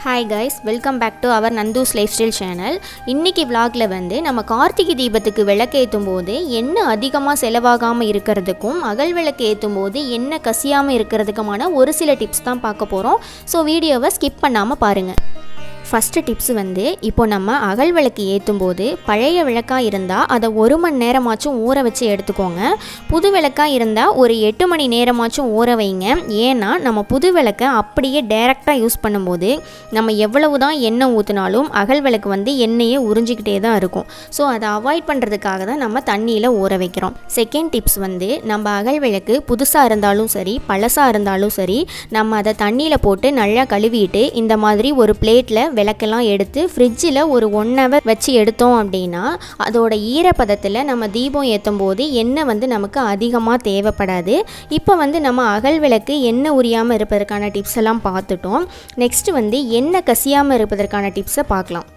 Hi guys welcome back to our Nandhu's lifestyle channel இன்றைக்கி vlogல வந்து நம்ம கார்த்திகை தீபத்துக்கு விளக்கு ஏற்றும் போது என்ன அதிகமாக செலவாகாமல் இருக்கிறதுக்கும் அகல் விளக்கு ஏற்றும் போது என்ன கசியாமல் இருக்கிறதுக்குமான ஒரு சில டிப்ஸ் தான் பார்க்க போகிறோம் ஸோ வீடியோவை ஸ்கிப் பண்ணாமல் பாருங்கள் ஃபஸ்ட்டு டிப்ஸ் வந்து இப்போ நம்ம அகல் விளக்கு ஏற்றும் போது பழைய விளக்காக இருந்தால் அதை ஒரு மணி நேரமாச்சும் ஊற வச்சு எடுத்துக்கோங்க. புது விளக்காக இருந்தால் ஒரு எட்டு மணி நேரமாச்சும் ஊற வைங்க. ஏன்னா நம்ம புது விளக்கை அப்படியே டைரெக்டாக யூஸ் பண்ணும்போது நம்ம எவ்வளவு தான் எண்ணெய் ஊற்றினாலும் அகல் விளக்கு வந்து எண்ணெயை உறிஞ்சிக்கிட்டே தான் இருக்கும். ஸோ அதை அவாய்ட் பண்ணுறதுக்காக தான் நம்ம தண்ணியில் ஊற வைக்கிறோம். செகண்ட் டிப்ஸ் வந்து நம்ம அகல் விளக்கு புதுசாக இருந்தாலும் சரி பழசாக இருந்தாலும் சரி நம்ம அதை தண்ணியில் போட்டு நல்லா கழுவிட்டு இந்த மாதிரி ஒரு பிளேட்டில் விளக்கெல்லாம் எடுத்து ஃப்ரிட்ஜில் ஒரு ஒன் ஹவர் வச்சு எடுத்தோம் அப்படின்னா அதோட ஈரப்பதத்தில் நம்ம தீபம் ஏற்றும் போது எண்ணெய் வந்து நமக்கு அதிகமாக தேவைப்படாது. இப்போ வந்து நம்ம அகல் விளக்கு எண்ணெய் உரியாமல் இருப்பதற்கான டிப்ஸ் எல்லாம் பார்த்துட்டோம். நெக்ஸ்ட் வந்து எண்ணெய் கசியாமல் இருப்பதற்கான டிப்ஸை பார்க்கலாம்.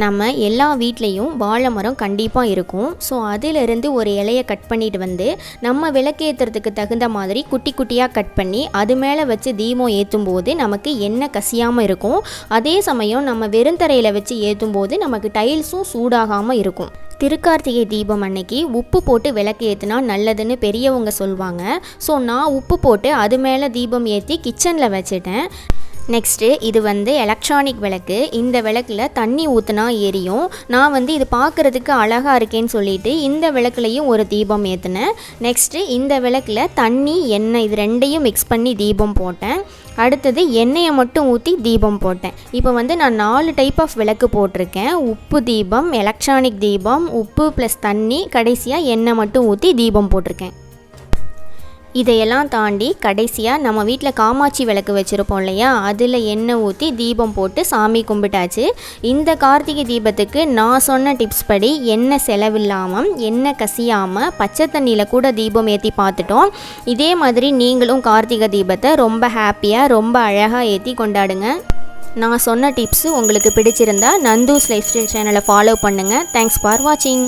நம்ம எல்லா வீட்லேயும் வாழை மரம் கண்டிப்பாக இருக்கும். ஸோ அதிலிருந்து ஒரு இலையை கட் பண்ணிட்டு வந்து நம்ம விளக்கேற்றுறதுக்கு தகுந்த மாதிரி குட்டி குட்டியாக கட் பண்ணி அது மேலே வச்சு தீபம் ஏற்றும் போது நமக்கு எண்ணெய் கசியாமல் இருக்கும். அதே சமயம் நம்ம வெறுந்தரையில் வச்சு ஏற்றும் போது நமக்கு டைல்ஸும் சூடாகாமல் இருக்கும். திருக்கார்த்திகை தீபம் அன்னைக்கு உப்பு போட்டு விளக்கு ஏற்றினா நல்லதுன்னு பெரியவங்க சொல்லுவாங்க ஸோ நான் உப்பு போட்டு அது மேலே தீபம் ஏற்றி கிச்சனில் வச்சுட்டேன். நெக்ஸ்ட்டு இது வந்து எலக்ட்ரானிக் விளக்கு. இந்த விளக்கில் தண்ணி ஊற்றுனா எரியும். நான் வந்து இது பார்க்குறதுக்கு அழகாக இருக்கேன்னு சொல்லிட்டு இந்த விளக்குலையும் ஒரு தீபம் ஏற்றினேன் நெக்ஸ்ட்டு இந்த விளக்கில் தண்ணி எண்ணெய் இது ரெண்டையும் மிக்ஸ் பண்ணி தீபம் போட்டேன். அடுத்தது எண்ணெயை மட்டும் ஊற்றி தீபம் போட்டேன். இப்போ வந்து நான் நாலு டைப் ஆஃப் விளக்கு போட்டிருக்கேன். உப்பு தீபம் எலக்ட்ரானிக் தீபம் உப்பு ப்ளஸ் தண்ணி கடைசியாக எண்ணெய் மட்டும் ஊற்றி தீபம் போட்டிருக்கேன். இதையெல்லாம் தாண்டி கடைசியாக நம்ம வீட்டில் காமாட்சி விளக்கு வச்சுருப்போம் இல்லையா? அதில் எண்ணெய் ஊற்றி தீபம் போட்டு சாமி கும்பிட்டாச்சு. இந்த கார்த்திகை தீபத்துக்கு நான் சொன்ன டிப்ஸ் படி எண்ணெய் செலவில்லாமல் எண்ணெய் கசியாமல் பச்சை தண்ணியில் கூட தீபம் ஏற்றி பார்த்துட்டோம். இதே மாதிரி நீங்களும் கார்த்திகை தீபத்தை ரொம்ப ஹாப்பியாக ரொம்ப அழகாக ஏற்றி கொண்டாடுங்க. நான் சொன்ன டிப்ஸு உங்களுக்கு பிடிச்சிருந்தா நந்தூஸ் லைஃப் ஸ்டைல் சேனலை ஃபாலோ பண்ணுங்கள் தேங்க்ஸ் ஃபார் வாட்சிங்